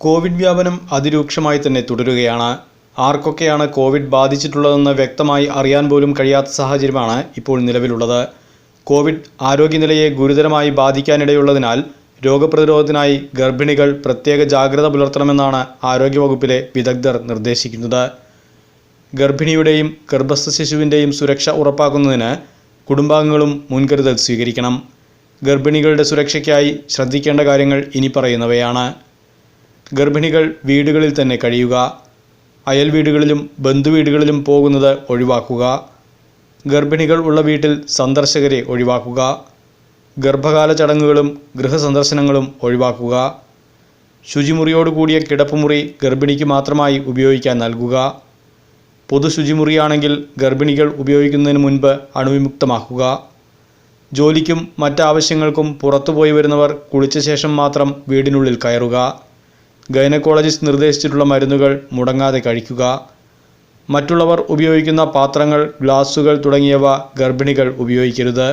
Covid വ്യാപനം അതിരൂക്ഷമായി തന്നെ തുടരുകയാണ്. ആർക്കൊക്കെയാണ് കോവിഡ് ബാധിച്ചിട്ടുള്ളതെന്ന് വ്യക്തമായി അറിയാൻ പോലും കഴിയാത്ത സാഹചര്യമാണ് ഇപ്പോൾ നിലവിലുള്ളത്. കോവിഡ് ആരോഗ്യനിലയെ ഗുരുതരമായി ബാധിക്കാനിടയുള്ളതിനാൽ രോഗപ്രതിരോധത്തിനായി ഗർഭിണികൾ പ്രത്യേക ജാഗ്രത പുലർത്തണമെന്നാണ് ആരോഗ്യവകുപ്പിലെ വിദഗ്ധർ നിർദ്ദേശിക്കുന്നത്. ഗർഭിണിയുടെയും ഗർഭസ്ഥ ശിശുവിന്റെയും സുരക്ഷ ഉറപ്പാക്കുന്നതിന് കുടുംബാംഗങ്ങളും മുൻകരുതൽ സ്വീകരിക്കണം. ഗർഭിണികളുടെ സുരക്ഷയ്ക്കായി ശ്രദ്ധിക്കേണ്ട കാര്യങ്ങൾ ഇനി പറയുന്നവയാണ്. ഗർഭിണികൾ വീടുകളിൽ തന്നെ കഴിയുക. അയൽ വീടുകളിലും ബന്ധുവീടുകളിലും പോകുന്നത് ഒഴിവാക്കുക. ഗർഭിണികൾ ഉള്ള വീട്ടിൽ സന്ദർശകരെ ഒഴിവാക്കുക. ഗർഭകാല ചടങ്ങുകളും ഗൃഹസന്ദർശനങ്ങളും ഒഴിവാക്കുക. ശുചിമുറിയോടുകൂടിയ കിടപ്പുമുറി ഗർഭിണിക്ക് മാത്രമായി ഉപയോഗിക്കാൻ നൽകുക. പൊതു ശുചിമുറിയാണെങ്കിൽ ഗർഭിണികൾ ഉപയോഗിക്കുന്നതിന് മുൻപ് അണുവിമുക്തമാക്കുക. ജോലിക്കും മറ്റാവശ്യങ്ങൾക്കും പുറത്തുപോയി വരുന്നവർ കുളിച്ച ശേഷം മാത്രം വീടിനുള്ളിൽ കയറുക. ഗൈനക്കോളജിസ്റ്റ് നിർദ്ദേശിച്ചിട്ടുള്ള മരുന്നുകൾ മുടങ്ങാതെ കഴിക്കുക. മറ്റുള്ളവർ ഉപയോഗിക്കുന്ന പാത്രങ്ങൾ ഗ്ലാസുകൾ തുടങ്ങിയവ ഗർഭിണികൾ ഉപയോഗിക്കരുത്.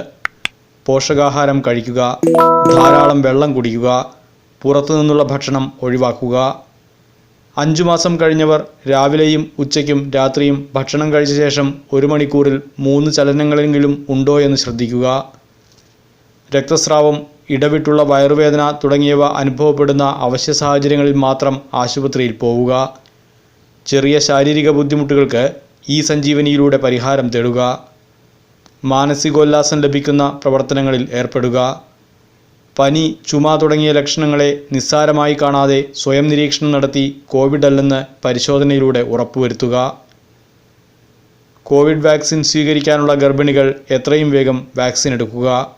പോഷകാഹാരം കഴിക്കുക. ധാരാളം വെള്ളം കുടിക്കുക. പുറത്തു നിന്നുള്ള ഭക്ഷണം ഒഴിവാക്കുക. അഞ്ചു മാസം കഴിഞ്ഞവർ രാവിലെയും ഉച്ചയ്ക്കും രാത്രിയും ഭക്ഷണം കഴിച്ച ശേഷം ഒരു മണിക്കൂറിൽ മൂന്ന് ചലനങ്ങളെങ്കിലും ഉണ്ടോ എന്ന് ശ്രദ്ധിക്കുക. രക്തസ്രാവം ഇടവിട്ടുള്ള വയറുവേദന തുടങ്ങിയവ അനുഭവപ്പെടുന്ന അവശ്യ സാഹചര്യങ്ങളിൽ മാത്രം ആശുപത്രിയിൽ പോവുക. ചെറിയ ശാരീരിക ബുദ്ധിമുട്ടുകൾക്ക് ഈ സഞ്ജീവനിയിലൂടെ പരിഹാരം തേടുക. മാനസികോല്ലാസം ലഭിക്കുന്ന പ്രവർത്തനങ്ങളിൽ ഏർപ്പെടുക. പനി ചുമ തുടങ്ങിയ ലക്ഷണങ്ങളെ നിസ്സാരമായി കാണാതെ സ്വയം നിരീക്ഷണം നടത്തി കോവിഡ് അല്ലെന്ന് പരിശോധനയിലൂടെ ഉറപ്പുവരുത്തുക. കോവിഡ് വാക്സിൻ സ്വീകരിക്കാനുള്ള ഗർഭിണികൾ എത്രയും വേഗം വാക്സിൻ എടുക്കുക.